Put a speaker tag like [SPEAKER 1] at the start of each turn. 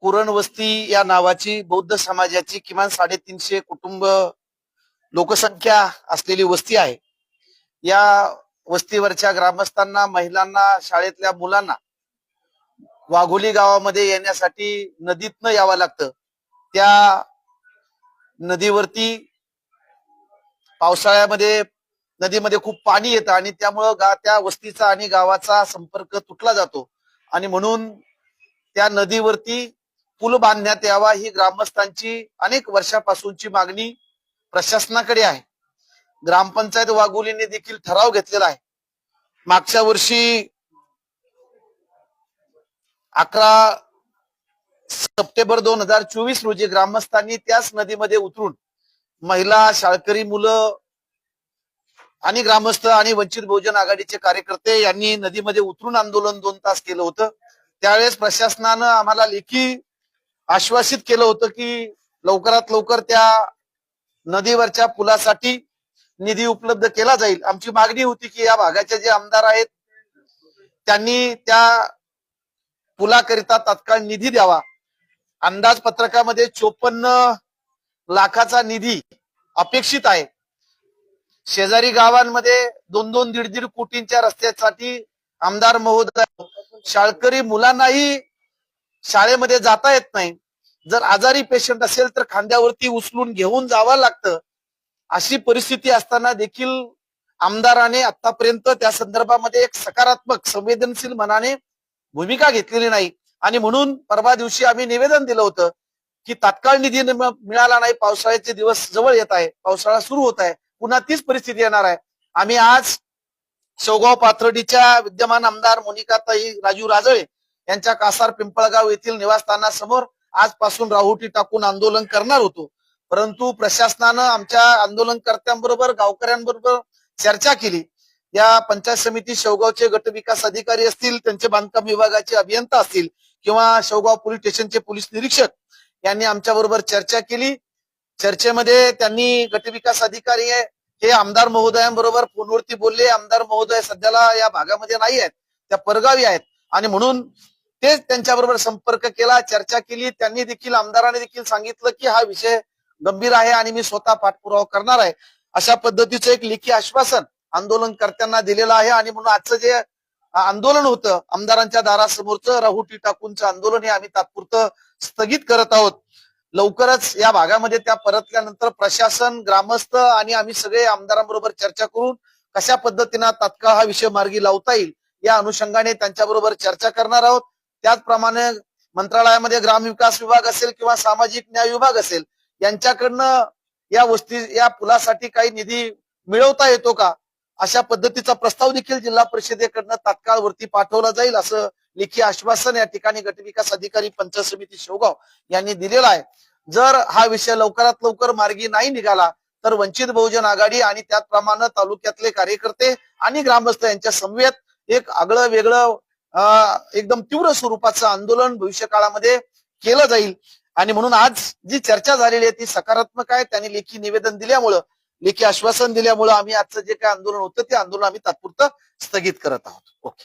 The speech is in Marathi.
[SPEAKER 1] कुरण वस्ती या नावाची बौद्ध समाजाची किमान साडेतीनशे कुटुंब लोकसंख्या असलेली वस्ती आहे. या वस्तीवरच्या ग्रामस्थांना महिलांना शाळेतल्या मुलांना वाघोली गावामध्ये येण्यासाठी नदीतनं यावं लागतं. त्या नदीवरती पावसाळ्यामध्ये नदीमध्ये खूप पाणी येतं आणि त्यामुळं गा त्या वस्तीचा आणि गावाचा संपर्क तुटला जातो. आणि म्हणून त्या नदीवरती पूल बांधण्यात यावा ही ग्रामस्थांची अनेक वर्षापासूनची मागणी प्रशासनाकडे आहे. ग्रामपंचायत वाघोलीने देखील ठराव घेतलेला आहे. मागच्या वर्षी अकरा सप्टेंबर दोन हजार चोवीस रोजी ग्रामस्थांनी त्याच नदीमध्ये उतरून महिला शाळकरी मुलं आणि ग्रामस्थ आणि वंचित बहुजन आघाडीचे कार्यकर्ते यांनी नदीमध्ये उतरून आंदोलन दोन तास केलं होतं. त्यावेळेस प्रशासनानं आम्हाला लेखी आश्वासित केलं होतं की लवकरात लवकर त्या नदीवरच्या पुलासाठी निधी उपलब्ध केला जाईल. आमची मागणी होती की या भागाचे जे आमदार आहेत त्यांनी त्या पुलाकरिता तात्काळ निधी द्यावा. अंदाजपत्रकामध्ये चोपन्न लाखाचा निधी अपेक्षित आहे. शेजारी गावांमध्ये दोन दोन दीड दीड कोटींच्या रस्त्यासाठी आमदार महोदय शाळकरी मुलांनाही शाळेमध्ये जाता येत नाही. जर आजारी पेशंट असेल तर खांद्यावरती उचलून घेऊन जावं लागतं. अशी परिस्थिती असताना देखील आमदाराने आतापर्यंत त्या संदर्भामध्ये एक सकारात्मक संवेदनशील मनाने भूमिका घेतलेली नाही. आणि म्हणून परवा दिवशी आम्ही निवेदन दिलं होतं की तात्काळ निधी मिळाला नाही. पावसाळ्याचे दिवस जवळ येत आहे. पावसाळा सुरू होत आहे. पुन्हा तीच परिस्थिती येणार आहे. आम्ही आज शेवगाव पाथर्डीच्या विद्यमान आमदार मोनिकाताई राजू राजळे यांच्या कासार पिंपळगाव येथील निवासस्थानासमोर आजपासून राहुटी टाकून आंदोलन करणार होतो. परंतु प्रशासनानं आमच्या आंदोलनकर्त्यांबरोबर गावकऱ्यांबरोबर चर्चा केली. या पंचायत समिती शेवगावचे गट विकास अधिकारी असतील त्यांचे बांधकाम विभागाचे अभियंता असतील किंवा शेवगाव पोलीस स्टेशनचे पोलीस निरीक्षक यांनी आमच्या बरोबर चर्चा केली. चर्चेमध्ये त्यांनी गट विकास अधिकारी आहे, हे आमदार महोदयांबरोबर फोनवरती बोलले. आमदार महोदय सध्याला या भागामध्ये नाही आहेत त्या परगावी आहेत. आणि म्हणून तेच त्यांच्याबरोबर संपर्क केला चर्चा केली. त्यांनी देखील आमदारांनी देखील सांगितलं की हा विषय गंभीर आहे आणि मी स्वतः पाठपुरावा करणार आहे. अशा पद्धतीचं एक लेखी आश्वासन आंदोलनकर्त्यांना दिलेलं आहे आणि म्हणून आजचं जे आंदोलन होतं आमदारांच्या दारासमोरचं राहुटी टाकूनचं आंदोलन हे आम्ही तात्पुरतं स्थगित करत आहोत. लवकरच या भागामध्ये त्या परतल्यानंतर प्रशासन ग्रामस्थ आणि आम्ही सगळे आमदारांबरोबर चर्चा करून कशा पद्धतीनं तात्काळ हा विषय मार्गी लावता येईल या अनुषंगाने त्यांच्याबरोबर चर्चा करणार आहोत. त्याचप्रमाणे मंत्रालयामध्ये ग्रामविकास विभाग असेल किंवा सामाजिक न्याय विभाग असेल यांच्याकडनं या वस्ती या पुलासाठी काही निधी मिळवता येतो का? अशा पद्धतीचा प्रस्ताव देखील जिल्हा परिषदेकडनं तात्काळ वरती पाठवला जाईल असं लेखी आश्वासन या ठिकाणी गटविकास अधिकारी पंचायत समिती शेवगाव यांनी दिलेला आहे. जर हा विषय लवकरात लवकर मार्गी नाही निघाला तर वंचित बहुजन आघाडी आणि त्याचप्रमाणे तालुक्यातले कार्यकर्ते आणि ग्रामस्थ यांच्या समवेत एक आगळं वेगळं एकदम तीव्र स्वरूपाचं आंदोलन भविष्य काळामध्ये केलं जाईल. आणि म्हणून आज जी चर्चा झालेली आहे ती सकारात्मक आहे. त्यांनी लेखी निवेदन दिल्यामुळं लेखी आश्वासन दिल्यामुळं आम्ही आजचं जे काय आंदोलन होतं ते आंदोलन आम्ही तात्पुरतं स्थगित करत आहोत. ओके.